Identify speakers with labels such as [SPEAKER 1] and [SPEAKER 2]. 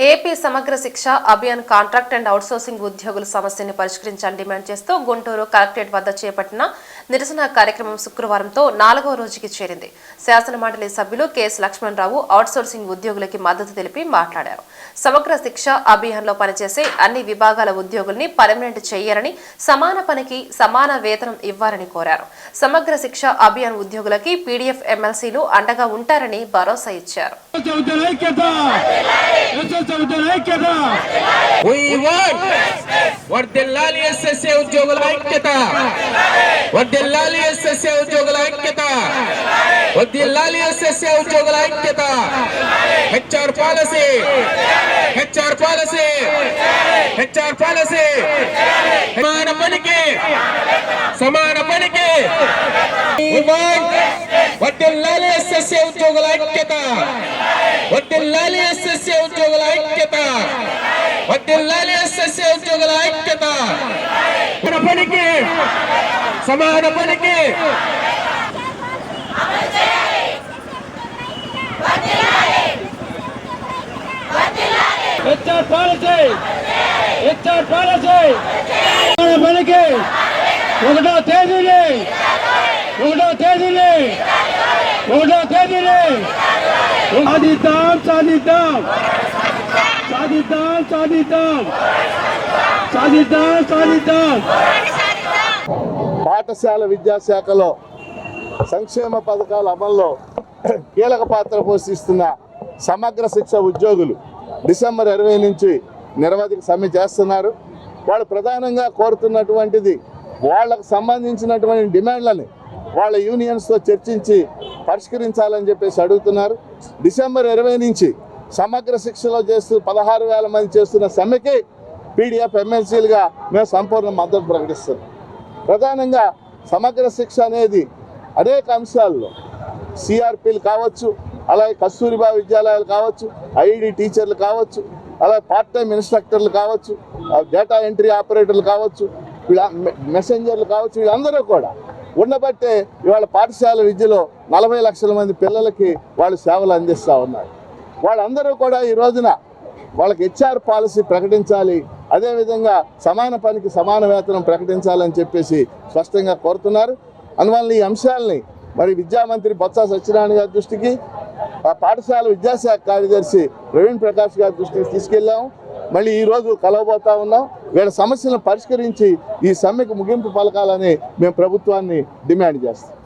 [SPEAKER 1] AP సమగ్ర శిక్ష Abhiyan contract and outsourcing ఉద్యోగుల సమస్యని పరిష్కరించాలని డిమాండ్ చేస్తూ గుంటూరు కలెక్టరేట్ వద్ద చేపట్టిన నిరసన కార్యక్రమం శుక్రవారంతో నాలుగవ రోజుకి చేరింది. శాసన మండలి సభ్యులు కెఎస్ లక్ష్మణరావు అవుట్సోర్సింగ్ ఉద్యోగులకి మద్దతు తెలిపి మాట్లాడారు. సమగ్ర శిక్ష అభియాన్లో పనిచేసే అన్ని విభాగాల ఉద్యోగుల్ని పర్మనెంట్ చేయాలని సమాన పనికి సమాన వేతనం ఇవ్వాలని కోరారు. సమగ్ర శిక్ష అభియాన్ ఉద్యోగులకి పీడీఎఫ్ ఎమ్మెల్సీలు అండగా ఉంటారని భరోసా ఇచ్చారు.
[SPEAKER 2] చదువుతున్న ఐక్యత ఎస్ఎస్ చదువుతున్న ఐక్యత
[SPEAKER 3] We want వర్ధిల్లాలి ఎస్ఎస్ఏ ఉద్యోగుల ఐక్యత వర్ధిల్లాలి ఎస్ఎస్ఏ ఉద్యోగుల ఐక్యత వర్ధిల్లాలి ఎస్ఎస్ఏ ఉద్యోగుల ఐక్యత HR policy HR policy HR policy సమాన పనికి సమాన పనికి We want వర్ధిల్లాలి ఎస్ఎస్ఏ ఉద్యోగుల ఐక్యత వర్ధిల్లాలి ఎస్ఎస్ఏ ఉద్యోగుల ఐక్యత వర్ధిల్లాలి ఎస్ఎస్ఏ ఉద్యోగుల ఐక్యత మన పనికి సమాన పనికి
[SPEAKER 2] హెచ్ఆర్ పాలసీ హెచ్ఆర్ పాలసీ మన పనికి ఒకటో తేదీని ఒకటో తేదీని ఒకటో తేదీని. సాధిద్దాం సాధిద్దాం సాధిద్దాం సాధిద్దాం సాధిద్దాం సాధిద్దాం
[SPEAKER 4] పాఠశాల విద్యాశాఖలో సంక్షేమ పథకాల అమల్లో కీలక పాత్ర పోషిస్తున్న సమగ్ర శిక్ష ఉద్యోగులు డిసెంబర్ ఇరవై నుంచి నిరవధిక సమ్మె చేస్తున్నారు. వాళ్ళు ప్రధానంగా కోరుతున్నటువంటిది వాళ్ళకు సంబంధించినటువంటి డిమాండ్లని వాళ్ళ యూనియన్స్తో చర్చించి పరిష్కరించాలని చెప్పేసి అడుగుతున్నారు. డిసెంబర్ ఇరవై నుంచి సమగ్ర శిక్షలో చేస్తూ పదహారు వేల మంది చేస్తున్న సమ్మెకి పీడిఎఫ్ ఎమ్మెల్సీలుగా మేము సంపూర్ణ మద్దతు ప్రకటిస్తున్నాం. ప్రధానంగా సమగ్ర శిక్ష అనేది అనేక అంశాల్లో సిఆర్పీలు కావచ్చు అలాగే కస్తూరిబా విద్యాలయాలు కావచ్చు ఐఈడి టీచర్లు కావచ్చు అలాగే పార్ట్ టైం ఇన్స్ట్రక్టర్లు కావచ్చు డేటా ఎంట్రీ ఆపరేటర్లు కావచ్చు వీళ్ళ మె- మెసెంజర్లు కావచ్చు వీళ్ళందరూ కూడా ఉండబట్టే ఇవాళ పాఠశాల విద్యలో నలభై లక్షల మంది పిల్లలకి వాళ్ళు సేవలు అందిస్తూ ఉన్నారు. వాళ్ళందరూ కూడా ఈ రోజున వాళ్ళకి హెచ్ఆర్ పాలసీ ప్రకటించాలి అదేవిధంగా సమాన పనికి సమాన వేతనం ప్రకటించాలని చెప్పేసి స్పష్టంగా కోరుతున్నారు. అందువల్ల ఈ అంశాలని మరి విద్యామంత్రి బొత్స సత్యనారాయణ గారి దృష్టికి ఆ పాఠశాల విద్యాశాఖ కార్యదర్శి ప్రవీణ్ ప్రకాష్ గారి దృష్టికి తీసుకెళ్ళాము మళ్ళీ ఈరోజు కలవబోతా ఉన్నాం. వీళ్ళ సమస్యలను పరిష్కరించి ఈ సమ్మెకు ముగింపు పలకాలని మేము ప్రభుత్వాన్ని డిమాండ్ చేస్తాం.